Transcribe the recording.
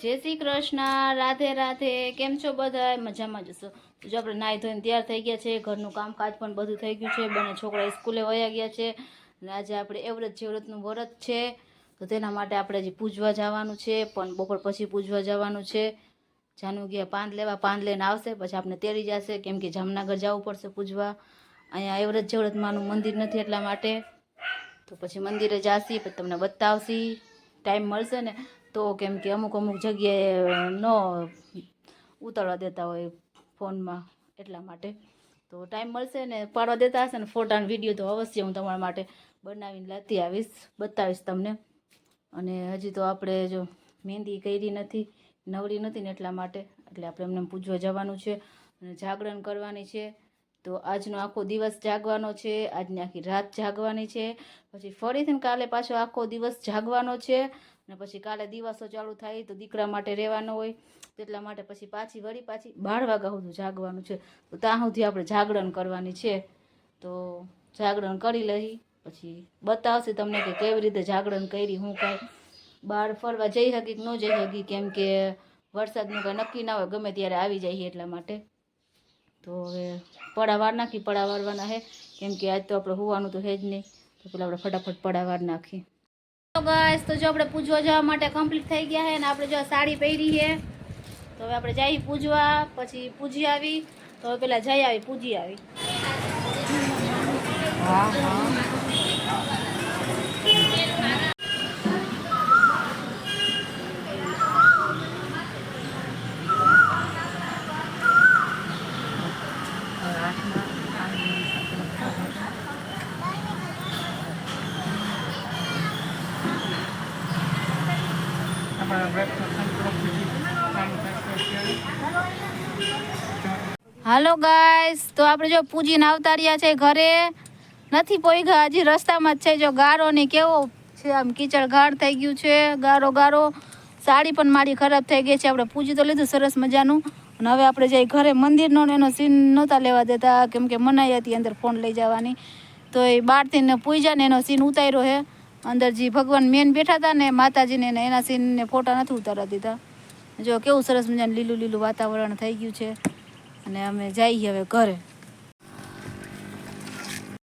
જય શ્રી કૃષ્ણ, રાધે રાધે, કેમ છો બધા મજામાં જશો જો આપણે નાહી ધોઈને તૈયાર થઈ ગયા છે ઘરનું કામકાજ પણ બધું થઈ ગયું છે, બંને છોકરા સ્કૂલે વયા ગયા છે અને આજે આપણે એવરત જેવરતનું વ્રત છે. તો તેના માટે આપણે હજી પૂજવા જવાનું છે, પણ બપોર પછી પૂજવા જવાનું છે. જાનું ગયા પાંદ લેવા પાંદ લઈને આવશે, પછી આપણે તેરી જશે, કેમ કે જામનગર જવું પડશે પૂજવા. અહીંયા એવરત જેવરતમાંનું મંદિર નથી એટલા માટે. તો પછી મંદિરે જાશી, પછી તમને બતાવશી. ટાઈમ મળશે ને. તો કેમ કે અમુક અમુક જગ્યાએ ન ઉતારવા દેતા હોય ફોનમાં એટલા માટે. તો ટાઈમ મળશે ને પાડવા દેતા હશે ને ફોટા અને વીડિયો તો અવશ્ય હું તમારા માટે બનાવીને લાતી આવીશ, બતાવીશ તમને. અને હજી તો આપણે જો મહેંદી કરી નથી, નવરી નથી ને એટલા માટે, એટલે આપણે એમને પૂજવા જવાનું છે અને જાગરણ કરવાની છે. તો આજનો આખો દિવસ જાગવાનો છે, આજની આખી રાત જાગવાની છે. પછી ફરીથી કાલે પાછો આખો દિવસ જાગવાનો છે અને પછી કાલે દિવસો ચાલુ થાય તો દીકરા માટે રહેવાનો હોય. તેટલા માટે પછી પાછી વળી પાછી બાર વાગ્યા સુધી જાગવાનું છે. તો ત્યાં સુધી આપણે જાગરણ કરવાની છે. તો જાગરણ કરી લઈ, પછી બતાવશે તમને કે કેવી રીતે જાગરણ કરી, હું કાંઈ બહાર ફરવા જઈ શકી કે ન જઈ શકી કેમ કે વરસાદનું કાંઈ નક્કી ના હોય, ગમે ત્યારે આવી જાય એટલા માટે. તો હવે પડાવાર નાખી પડા વારવાના હે કેમ કે આજ તો આપણે હોવાનું તો હે જ નહીં તો પેલા આપણે ફટાફટ પડાવાર નાખી. તો ગાઈસ તો જો આપણે પૂજવા જવા માટે કમ્પ્લીટ થઈ ગયા છે ને આપણે જો સાડી પહેરી છે તો હવે આપણે જઈ પૂજવા, પછી પૂજી આવી. તો હવે પેલા જઈ આવી, પૂજી આવી. હાલો ગાઈસ, તો આપણે જો પૂજીને આવતા રહ્યા છે ઘરે. નથી પોઈગા હજી રસ્તામાં જ છે. જો ગારો ને કેવો છે આમ કીચડ ગાઢ થઈ ગયું છે, ગારો ગારો. સાડી પણ મારી ખરાબ થઈ ગઈ છે. આપણે પૂજી તો લીધું સરસ મજાનું. અને હવે આપણે જઈ ઘરે મંદિરનો એનો સીન નહોતા લેવા દેતા. કેમ કે મનાઈ હતી, અંદર ફોન લઈ જવાની. તો એ બહારથી ને પૂજા ને એનો સીન ઉતાર્યો છે. અંદર જે ભગવાન મેન બેઠા હતા ને માતાજીને એના સીનને ફોટા નથી ઉતારવા દીધા. જો કેવું સરસ મજાનું લીલું લીલું વાતાવરણ થઈ ગયું છે. અને અમે જઈએ હવે ઘરે.